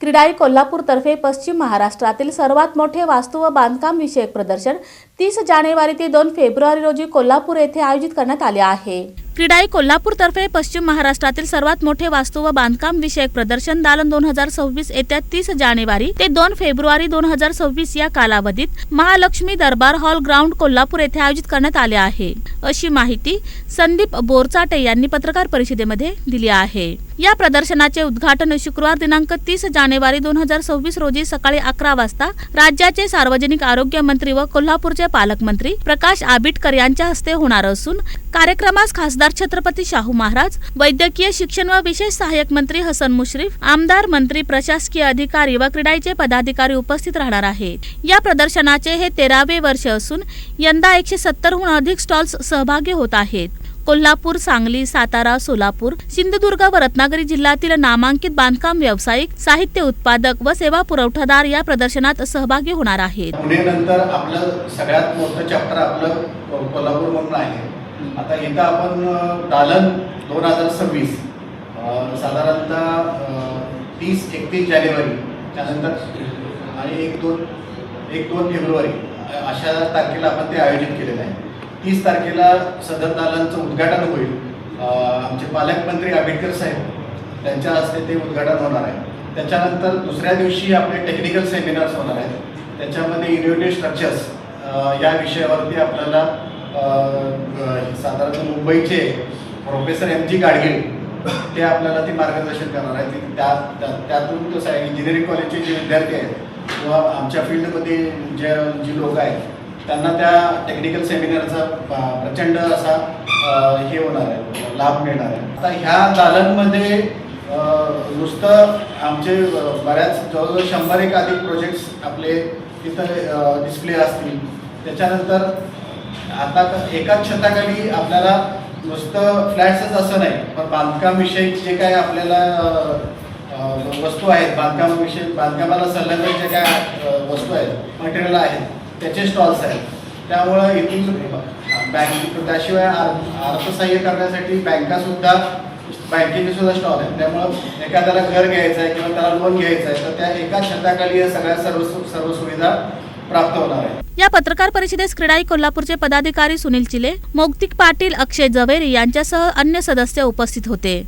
क्रीडाई कोल्हापूरतर्फे पश्चिम महाराष्ट्रातील सर्वात मोठे वास्तू व बांधकाम विषयक प्रदर्शन तीस जानेवारी ते दोन फेब्रुवारी रोजी कोल्हापूर येथे आयोजित करण्यात आले आहे. क्रीडाई कोल्हापूरतर्फे पश्चिम महाराष्ट्रातील सर्वात मोठे वास्तू व बांधकाम विषयक प्रदर्शन दालन दोन हजार सव्वीस येत्या तीस जानेवारी ते दोन फेब्रुवारी दोन हजार सव्वीस या कालावधीत महालक्ष्मी दरबार हॉल ग्राउंड कोल्हापूर येथे आयोजित करण्यात आले आहे. अशी माहिती संदीप बोरचाटे यांनी पत्रकार परिषदेमध्ये दिली आहे. या प्रदर्शनाचे उद्घाटन शुक्रवार दिनांक तीस जानेवारी दोन हजार सव्वीस रोजी सकाळी अकरा वाजता राज्याचे सार्वजनिक आरोग्य मंत्री व कोल्हापूरचे पालकमंत्री प्रकाश आबिटकर यांच्या हस्ते होणार असून कार्यक्रमास खासदार छत्रपती शाहू महाराज वैद्यकीय शिक्षण व विशेष सहाय्यक मंत्री हसन मुश्रीफ आमदार मंत्री प्रशासकीय अधिकारी व क्रीडाईचे पदाधिकारी उपस्थित राहणार आहेत. या प्रदर्शनाचे हे तेरावे वर्ष असून यंदा एकशे सत्तरहून अधिक स्टॉल्स सहभागी होत आहेत. कोल्हापूर सांगली सातारा सोलापूर सिंधुदुर्ग व रत्नागिरी जिल्ह्यातील नामांकित बांधकाम व्यावसायिक साहित्य उत्पादक व सेवा पुरवठादार या प्रदर्शनात सहभागी होणार आहेत. पुढे नंतर आपलं सगळ्यात मोठं चॅप्टर आपलं कोल्हापूर म्हणून आहे. आता एकदा आपण दालन दोन हजार सव्वीस साधारणतः तीस एकतीस जानेवारी त्यानंतर आणि एक दोन एक दोन फेब्रुवारी अशा तारखेला आपण ते आयोजित केलेलं आहे. तीस तारखेला सदर दालनचं उद्घाटन होईल. आमचे पालकमंत्री आंबेडकर साहेब त्यांच्या हस्ते ते उद्घाटन होणार आहे. त्याच्यानंतर दुसऱ्या दिवशी आपले टेक्निकल सेमिनार्स होणार आहेत. त्याच्यामध्ये इन्व्हेटिव्ह स्ट्रक्चर्स या विषयावरती आपल्याला साधारणतः मुंबईचे प्रोफेसर एम जी गाडगीळ ते आपल्याला ते मार्गदर्शन करणार आहेत. ते- त्या त्यातून कसं आहे इंजिनिअरिंग कॉलेजचे जे विद्यार्थी आहेत किंवा आमच्या फील्डमध्ये जे जी लोक आहेत त्यांना त्या टेक्निकल सेमिनारचा प्रचंड असा हे होणार आहे लाभ मिळणार आहे. आता ह्या दालनमध्ये नुसतं आमचे बऱ्याच जवळजवळ शंभर एक अधिक प्रोजेक्ट्स आपले तिथं डिस्प्ले असतील. त्याच्यानंतर आता एकाच छताखाली आपल्याला नुसतं फ्लॅट्सच असं नाही पण बांधकामविषयी जे काय आपल्याला वस्तू आहेत बांधकामाविषयी बांधकामाला संलग्न जे काय वस्तू आहेत मटेरियल आहेत त्याचे स्टॉल्स आहेत. त्यामुळं इथून बँक त्याशिवाय अर्थसहाय्य करण्यासाठी बँकासुद्धा बँकेचे सुद्धा स्टॉल आहेत. त्यामुळं एखाद्याला घर घ्यायचं आहे किंवा त्याला लोन घ्यायचं आहे तर त्या एका छताखाली या सगळ्या सर्व सु- सर्व सुविधा प्राप्त होणार आहे. या पत्रकार परिषदेस क्रीडाई कोल्हापूरचे पदाधिकारी सुनील चिले मौक्तिक पाटील अक्षय जवेरी यांच्यासह अन्य सदस्य उपस्थित होते.